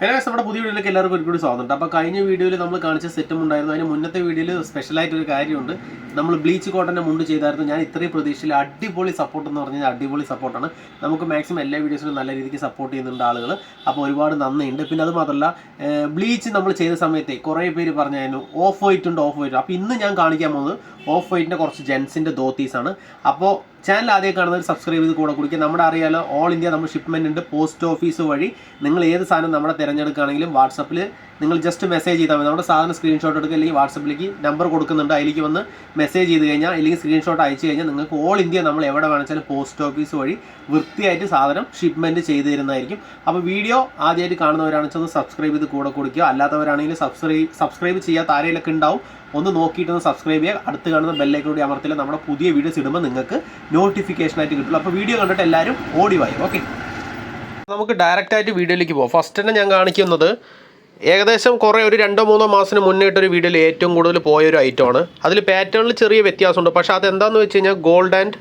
Hello നമ്മുടെ പുതിയ വീഡിയോയിലേക്ക് എല്ലാവർക്കും ഒരുപാട് സ്വാഗതം. അപ്പോൾ കഴിഞ്ഞ വീഡിയോയിൽ നമ്മൾ കാണിച്ച സെറ്റും ഉണ്ടായിരുന്നു. അതിന് മുന്നത്തെ വീഡിയോയിൽ സ്പെഷ്യലായിട്ട് ഒരു കാര്യമുണ്ട്. നമ്മൾ ബ്ലീച്ച് കോട്ടന്റെ മുണ്ട് ചെയ്തായിരുന്നു. ഞാൻ ഇത്രയും പ്രതീക്ഷയിൽ അടിപൊളി സപ്പോർട്ട് എന്ന് പറഞ്ഞാൽ അടിപൊളി സപ്പോർട്ടാണ് നമുക്ക് മാക്സിമം എല്ലാ വീഡിയോസിലും നല്ല രീതിക്ക് സപ്പോർട്ട് ചെയ്യുന്നുണ്ട് ആളുകൾ അപ്പോൾ ഒരുപാട് നന്ദിയുണ്ട്. പിന്നെ അത് മാത്രമല്ല ബ്ലീച്ച് നമ്മൾ ചെയ്ത സമയത്തെ കുറേ പേര് പറഞ്ഞായിരുന്നു ഓഫ് വൈറ്റ് ഉണ്ട് ഓഫ് വൈറ്റ് അപ്പോൾ ഇന്ന് ഞാൻ കാണിക്കാൻ പോകുന്നത് ഓഫ് വൈറ്റിന്റെ കുറച്ച് ജെൻസിന്റെ ധോത്തീസാണ്. അപ്പോൾ ചാനൽ ആദ്യം കാണുന്നവർ സബ്സ്ക്രൈബ് ചെയ്ത് കൂടെ കുടിക്കുക. നമ്മുടെ അറിയാലോ ഓൾ ഇന്ത്യ നമ്മൾ ഷിപ്മെന്റ് ഉണ്ട്. പോസ്റ്റ് ഓഫീസ് വഴി നിങ്ങൾ ഏത് സാധനം നമ്മളെ തിരഞ്ഞെടുക്കുകയാണെങ്കിലും വാട്സപ്പിൽ നിങ്ങൾ ജസ്റ്റ് മെസ്സേജ് ചെയ്താൽ മതി. നമ്മുടെ സാധനം സ്ക്രീൻഷോട്ട് എടുക്കുക അല്ലെങ്കിൽ വാട്സപ്പിലേക്ക് നമ്പർ കൊടുക്കുന്നുണ്ട് അതിലേക്ക് വന്ന് മെസ്സേജ് ചെയ്ത് കഴിഞ്ഞാൽ അല്ലെങ്കിൽ സ്ക്രീൻഷോട്ട് അയച്ചു കഴിഞ്ഞാൽ നിങ്ങൾക്ക് ഓൾ ഇന്ത്യ നമ്മൾ എവിടെ വേണമെങ്കിലും പോസ്റ്റ് ഓഫീസ് വഴി വൃത്തിയായിട്ട് സാധനം ഷിപ്മെന്റ് ചെയ്ത് തരുന്നതായിരിക്കും. അപ്പോൾ വീഡിയോ ആദ്യമായിട്ട് കാണുന്നവരാണെന്ന് വെച്ചാൽ സബ്സ്ക്രൈബ് ചെയ്ത് കൂടെ കൊടുക്കുക. അല്ലാത്തവരാണെങ്കിൽ സബ്സ്ക്രൈബ് സബ്സ്ക്രൈബ് ചെയ്യാത്ത ആരെയൊക്കെ ഉണ്ടാവും. ഒന്ന് നോക്കിയിട്ടൊന്ന് സബ്സ്ക്രൈബ് ചെയ്യുക. അടുത്ത് കാണുന്ന ബെല്ലൈക്കൺ കൂടി അമർത്തില്ല നമ്മുടെ പുതിയ വീഡിയോസ് ഇടുമ്പോൾ നിങ്ങൾക്ക് നോട്ടിഫിക്കേഷൻ ആയിട്ട് കിട്ടുള്ളൂ അപ്പോൾ വീഡിയോ കണ്ടിട്ട് എല്ലാവരും ഓടി വായും ഓക്കെ നമുക്ക് ഡയറക്റ്റ് ആയിട്ട് വീഡിയോയിലേക്ക് പോകാം ഫസ്റ്റ് തന്നെ ഞാൻ കാണിക്കുന്നത് ഏകദേശം കുറേ ഒരു രണ്ടോ മൂന്നോ മാസത്തിന് മുന്നേട്ടൊരു വീഡിയോയിൽ ഏറ്റവും കൂടുതൽ പോയ ഒരു ഐറ്റമാണ് അതിൽ പാറ്റേണിൽ ചെറിയ വ്യത്യാസമുണ്ട്. പക്ഷേ അതെന്താണെന്ന് വെച്ച് കഴിഞ്ഞാൽ ഗോൾഡ് ആൻഡ്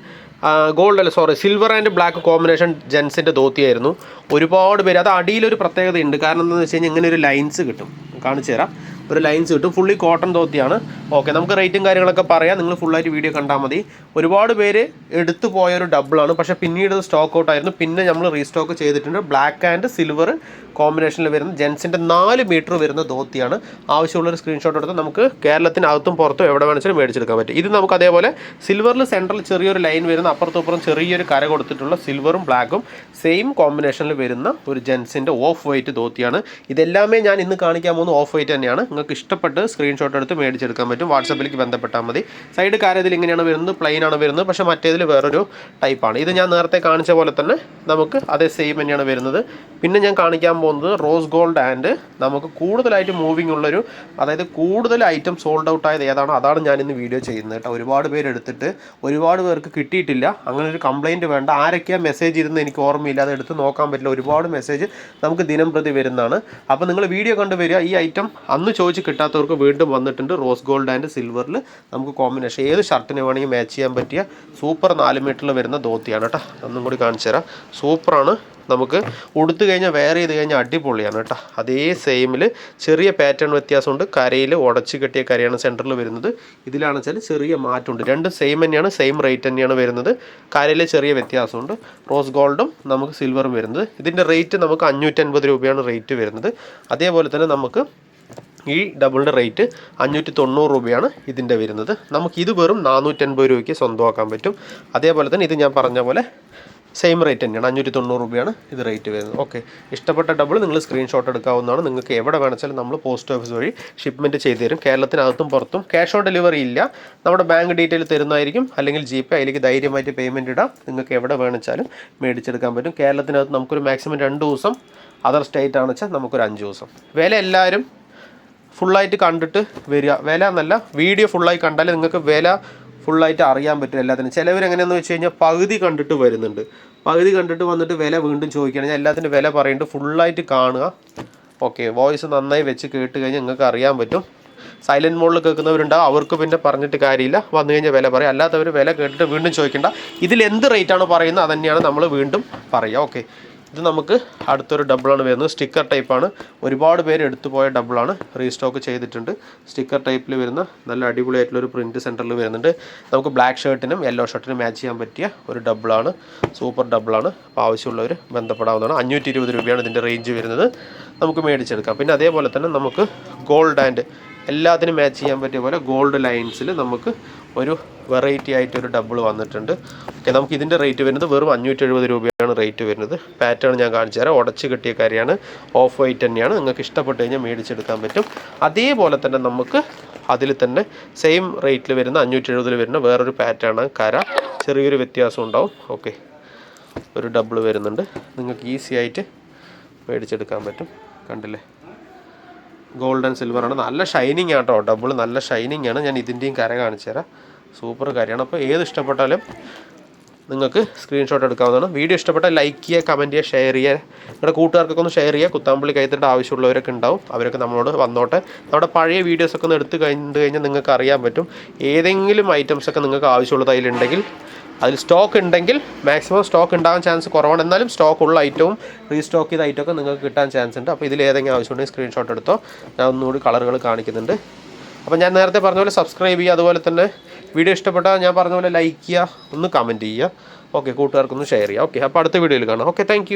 ഗോൾഡ് അല്ല sorry silver and black combination ജെൻസിന്റെ ധോത്തിയായിരുന്നു. ഒരുപാട് പേര് അത് അടിയിലൊരു പ്രത്യേകതയുണ്ട്. കാരണം എന്താണെന്ന് വെച്ച് കഴിഞ്ഞാൽ ഇങ്ങനെ ഒരു ലൈൻസ് കിട്ടും. കാണിച്ചു തരാം. ഒരു ലൈൻസ് കിട്ടും. ഫുള്ളി കോട്ടൺ ധോത്തിയാണ് ഓക്കെ നമുക്ക് റേറ്റും കാര്യങ്ങളൊക്കെ പറയാം. നിങ്ങൾ ഫുള്ളായിട്ട് വീഡിയോ കണ്ടാൽ മതി. ഒരുപാട് പേര് എടുത്തു പോയ ഒരു ഡബിളാണ് പക്ഷേ പിന്നീട് സ്റ്റോക്ക് ഔട്ട് ആയിരുന്നു. പിന്നെ നമ്മൾ റീസ്റ്റോക്ക് ചെയ്തിട്ടുണ്ട്. ബ്ലാക്ക് ആൻഡ് സിൽവർ കോമ്പിനേഷനിൽ വരുന്ന ജെൻസിന്റെ നാല് മീറ്റർ വരുന്ന ധോത്തിയാണ്. ആവശ്യമുള്ളൊരു സ്ക്രീൻഷോട്ട് എടുത്ത് നമുക്ക് കേരളത്തിനകത്തും പുറത്തും എവിടെ വേണമെങ്കിലും മേടിച്ചെടുക്കാൻ പറ്റും. ഇത് നമുക്ക് അതേപോലെ സിൽവറിൽ സെൻട്രൽ ചെറിയൊരു ലൈൻ വരുന്ന അപ്പുറത്തും ഇപ്പുറം ചെറിയൊരു കര കൊടുത്തിട്ടുള്ള സിൽവറും ബ്ലാക്കും സെയിം കോമ്പിനേഷനിൽ വരുന്ന ഒരു ജെൻസിന്റെ ഓഫ് വൈറ്റ് ധോത്തിയാണ്. ഇതെല്ലാമേ ഞാൻ ഇന്ന് കാണിക്കാൻ പോകുന്ന ഓഫ് വൈറ്റ് തന്നെയാണ്. നിങ്ങൾക്ക് ഇഷ്ടപ്പെട്ട് സ്ക്രീൻഷോട്ട് എടുത്ത് മേടിച്ചെടുക്കാൻ പറ്റും. വാട്സപ്പിലേക്ക് ബന്ധപ്പെട്ടാൽ മതി. സൈഡ് കാര്യത്തിൽ ഇങ്ങനെയാണ് വരുന്നത് പ്ലെയിൻ ആണ് വരുന്നത്. പക്ഷേ മറ്റേതിൽ വേറൊരു ടൈപ്പാണ് ഇത് ഞാൻ നേരത്തെ കാണിച്ച പോലെ തന്നെ നമുക്ക് അതേ സെയിം തന്നെയാണ് വരുന്നത്. പിന്നെ ഞാൻ കാണിക്കാൻ പോകുന്നത് റോസ് ഗോൾഡ് ആൻഡ് നമുക്ക് കൂടുതലായിട്ട് മൂവിങ് ഉള്ളൊരു അതായത് കൂടുതൽ ഐറ്റം സോൾഡ് ഔട്ട് ആയത് ഏതാണോ? അതാണ് ഞാൻ ഇന്ന് വീഡിയോ ചെയ്യുന്നത് കേട്ടോ. ഒരുപാട് പേര് എടുത്തിട്ട് ഒരുപാട് പേർക്ക് കിട്ടിയിട്ടില്ല. അങ്ങനെ ഒരു കംപ്ലൈന്റ് വേണ്ട. ആരൊക്കെയാണ് മെസ്സേജ് ചെയ്തെന്ന് എനിക്ക് ഓർമ്മയില്ല. അത് എടുത്ത് നോക്കാൻ പറ്റില്ല. ഒരുപാട് മെസ്സേജ് നമുക്ക് ദിനം പ്രതി വരുന്നതാണ്. അപ്പോൾ നിങ്ങൾ വീഡിയോ കണ്ടുവരിക. ഈ ഐറ്റം അന്ന് ചോദിച്ച് കിട്ടാത്തവർക്ക് വീണ്ടും വന്നിട്ടുണ്ട്. റോസ് ഗോൾഡ് ആൻഡ് സിൽവറിൽ നമുക്ക് കോമ്പിനേഷൻ ഏത് ഷർട്ടിന് വേണമെങ്കിൽ മാച്ച് ചെയ്യാൻ പറ്റിയ സൂപ്പർ നാല് മീറ്ററിൽ വരുന്ന ധോത്തിയാണ് കേട്ടോ. ഒന്നും കൂടി കാണിച്ചു തരാം. സൂപ്പറാണ് നമുക്ക്. ഉടുത്തു കഴിഞ്ഞാൽ വെയർ ചെയ്ത് കഴിഞ്ഞാൽ അടിപൊളിയാണ് കേട്ടോ. അതേ സെയിമിൽ ചെറിയ പാറ്റേൺ വ്യത്യാസമുണ്ട്. കരയിൽ ഉടച്ച് കെട്ടിയ കരയാണ് സെന്ററിൽ വരുന്നത്. ഇതിലാണെന്ന് വെച്ചാൽ ചെറിയ മാറ്റമുണ്ട്. രണ്ടും സെയിം തന്നെയാണ് സെയിം റേറ്റ് തന്നെയാണ് വരുന്നത്. കരയിൽ ചെറിയ വ്യത്യാസമുണ്ട്. റോസ് ഗോൾഡും നമുക്ക് സിൽവറും വരുന്നത്. ഇതിന്റെ റേറ്റ് നമുക്ക് അഞ്ഞൂറ്റൻപത് രൂപയാണ് റേറ്റ് വരുന്നത്. അതേപോലെ തന്നെ നമുക്ക് ഈ ഡബിളിന്റെ റേറ്റ് അഞ്ഞൂറ്റി തൊണ്ണൂറ് രൂപയാണ് ഇതിന്റെ വരുന്നത്. നമുക്ക് ഇത് വെറും നാനൂറ്റൻപത് രൂപയ്ക്ക് സ്വന്തമാക്കാൻ പറ്റും. അതേപോലെ തന്നെ ഇത് ഞാൻ പറഞ്ഞ പോലെ സെയിം റേറ്റ് തന്നെയാണ് അഞ്ഞൂറ്റി തൊണ്ണൂറ് രൂപയാണ് ഇത് റേറ്റ് വരുന്നത്. ഓക്കെ. ഇഷ്ടപ്പെട്ട ഡബിൾ നിങ്ങൾ സ്ക്രീൻഷോട്ട് എടുക്കാവുന്നതാണ്. നിങ്ങൾക്ക് എവിടെ വേണമെച്ചാലും നമ്മൾ പോസ്റ്റ് ഓഫീസ് വഴി ഷിപ്മെന്റ് ചെയ്തു തരും. കേരളത്തിനകത്തും പുറത്തും ക്യാഷ് ഓൺ ഡെലിവറി ഇല്ല. നമ്മുടെ ബാങ്ക് ഡീറ്റെയിൽ തരുന്നതായിരിക്കും. അല്ലെങ്കിൽ ജി പേ അതിലേക്ക് ധൈര്യമായിട്ട് പേയ്മെന്റ് ഇടാം. നിങ്ങൾക്ക് എവിടെ വേണമെച്ചാലും മേടിച്ചെടുക്കാൻ പറ്റും. കേരളത്തിനകത്ത് നമുക്കൊരു മാക്സിമം രണ്ട് ദിവസം അതർ സ്റ്റേറ്റ് ആണെന്ന് വെച്ചാൽ നമുക്കൊരു അഞ്ച് ദിവസം. വില എല്ലാവരും ഫുള്ളായിട്ട് കണ്ടിട്ട് വരിക. വില എന്നല്ല വീഡിയോ ഫുള്ളായി കണ്ടാൽ നിങ്ങൾക്ക് വില ഫുള്ളായിട്ട് അറിയാൻ പറ്റും എല്ലാത്തിനും. ചിലവർ എങ്ങനെയാണെന്ന് വെച്ച് കഴിഞ്ഞാൽ പകുതി കണ്ടിട്ട് വരുന്നുണ്ട്. പകുതി കണ്ടിട്ട് വന്നിട്ട് വില വീണ്ടും ചോദിക്കുകയാണ് ഞാൻ എല്ലാത്തിന്റെ വില പറയുന്നുണ്ട് ഫുള്ളായിട്ട് കാണുക. ഓക്കെ വോയിസ് നന്നായി വെച്ച് കേട്ട് കഴിഞ്ഞാൽ നിങ്ങൾക്ക് അറിയാൻ പറ്റും. സൈലന്റ് മോഡിൽ കേൾക്കുന്നവരുണ്ടാവും. അവർക്ക് പിന്നെ പറഞ്ഞിട്ട് കാര്യമില്ല. വന്നു കഴിഞ്ഞാൽ വില പറയും. അല്ലാത്തവർ വില കേട്ടിട്ട് വീണ്ടും ചോദിക്കേണ്ട. ഇതിൽ എന്ത് റേറ്റാണ് പറയുന്നത് അത് തന്നെയാണ് നമ്മൾ വീണ്ടും പറയുക. ഓക്കെ ഇത് നമുക്ക് അടുത്തൊരു ഡബിളാണ് വരുന്നത്. സ്റ്റിക്കർ ടൈപ്പാണ് ഒരുപാട് പേര് എടുത്തു പോയ ഡബിളാണ് റീസ്റ്റോക്ക് ചെയ്തിട്ടുണ്ട്. സ്റ്റിക്കർ ടൈപ്പിൽ വരുന്ന നല്ല അടിപൊളിയായിട്ടുള്ളൊരു പ്രിന്റ് സെന്ററിൽ വരുന്നുണ്ട്. നമുക്ക് ബ്ലാക്ക് ഷർട്ടിനും യെല്ലോ ഷർട്ടിനും മാച്ച് ചെയ്യാൻ പറ്റിയ ഒരു ഡബിളാണ് സൂപ്പർ ഡബിളാണ് അപ്പോൾ ആവശ്യമുള്ളവർ ബന്ധപ്പെടാവുന്നതാണ്. അഞ്ഞൂറ്റി ഇരുപത് രൂപയാണ് ഇതിന്റെ റേഞ്ച് വരുന്നത്. നമുക്ക് മേടിച്ചെടുക്കാം. പിന്നെ അതേപോലെ തന്നെ നമുക്ക് ഗോൾഡ് ആൻഡ് എല്ലാത്തിനും മാച്ച് ചെയ്യാൻ പറ്റിയ പോലെ ഗോൾഡ് ലൈൻസിൽ നമുക്ക് ഒരു വെറൈറ്റി ആയിട്ട് ഒരു ഡബിൾ വന്നിട്ടുണ്ട്. ഓക്കെ നമുക്ക് ഇതിന്റെ റേറ്റ് വരുന്നത് വെറും അഞ്ഞൂറ്റി എഴുപത് രൂപയാണ് റേറ്റ് വരുന്നത്. പാറ്റേൺ ഞാൻ കാണിച്ചു തരാം. ഉടച്ച് കിട്ടിയ കാര്യമാണ്. ഓഫ് വൈറ്റ് തന്നെയാണ്. നിങ്ങൾക്ക് ഇഷ്ടപ്പെട്ട് കഴിഞ്ഞാൽ മേടിച്ചെടുക്കാൻ പറ്റും. അതേപോലെ തന്നെ നമുക്ക് അതിൽ തന്നെ സെയിം റേറ്റിൽ വരുന്ന അഞ്ഞൂറ്റി എഴുപതിൽ വരുന്ന വേറൊരു പാറ്റേൺ കര. ചെറിയൊരു വ്യത്യാസം ഉണ്ടാവും. ഓക്കെ ഒരു ഡബിൾ വരുന്നുണ്ട്. നിങ്ങൾക്ക് ഈസി ആയിട്ട് മേടിച്ചെടുക്കാൻ പറ്റും. കണ്ടില്ലേ? ഗോൾഡ് ആൻഡ് സിൽവർ ആണ്. നല്ല ഷൈനിങ് ആണ് കേട്ടോ ഡബിൾ നല്ല ഷൈനിങ് ആണ്. ഞാൻ ഇതിന്റെയും കര കാണിച്ചു തരാം. സൂപ്പർ കാര്യമാണ്. അപ്പോൾ ഏത് ഇഷ്ടപ്പെട്ടാലും നിങ്ങൾക്ക് സ്ക്രീൻഷോട്ട് എടുക്കാവുന്നതാണ്. വീഡിയോ ഇഷ്ടപ്പെട്ടാൽ ലൈക്ക് ചെയ്യുക കമന്റ് ചെയ്യുക ഷെയർ ചെയ്യുക. നിങ്ങളുടെ കൂട്ടുകാർക്കൊക്കെ ഒന്ന് ഷെയർ ചെയ്യുക. കുത്താമ്പള്ളി കൈത്തിട്ട് ആവശ്യമുള്ളവരൊക്കെ ഉണ്ടാവും. അവരൊക്കെ നമ്മളോട് വന്നോട്ടെ. നമ്മുടെ പഴയ വീഡിയോസൊക്കെ ഒന്ന് എടുത്ത് കഴിഞ്ഞ് കഴിഞ്ഞാൽ നിങ്ങൾക്ക് അറിയാൻ പറ്റും. ഏതെങ്കിലും ഐറ്റംസൊക്കെ നിങ്ങൾക്ക് ആവശ്യമുള്ളത് അതിലുണ്ടെങ്കിൽ അതിൽ സ്റ്റോക്ക് ഉണ്ടെങ്കിൽ മാക്സിമം സ്റ്റോക്ക് ഉണ്ടാകാൻ ചാൻസ് കുറവാണ്. എന്നാലും സ്റ്റോക്ക് ഉള്ള ഐറ്റവും റീസ്റ്റോക്ക് ചെയ്ത ഐറ്റമൊക്കെ നിങ്ങൾക്ക് കിട്ടാൻ ചാൻസ് ഉണ്ട്. അപ്പോൾ ഇതിൽ ഏതെങ്കിലും ആവശ്യമുണ്ടെങ്കിൽ സ്ക്രീൻഷോട്ട് എടുത്തോ. ഞാൻ ഒന്നുകൂടി കളറുകൾ കാണിക്കുന്നുണ്ട്. അപ്പോൾ ഞാൻ നേരത്തെ പറഞ്ഞ പോലെ സബ്സ്ക്രൈബ് ചെയ്യുക. അതുപോലെ തന്നെ വീഡിയോ ഇഷ്ടപ്പെട്ടാൽ ഞാൻ പറഞ്ഞ പോലെ ലൈക്ക് ചെയ്യുക. ഒന്ന് കമന്റ് ചെയ്യുക. ഓക്കെ കൂട്ടുകാർക്കൊന്ന് ഷെയർ ചെയ്യുക. ഓക്കെ അപ്പോൾ അടുത്ത വീഡിയോയിൽ കാണാം. Okay thank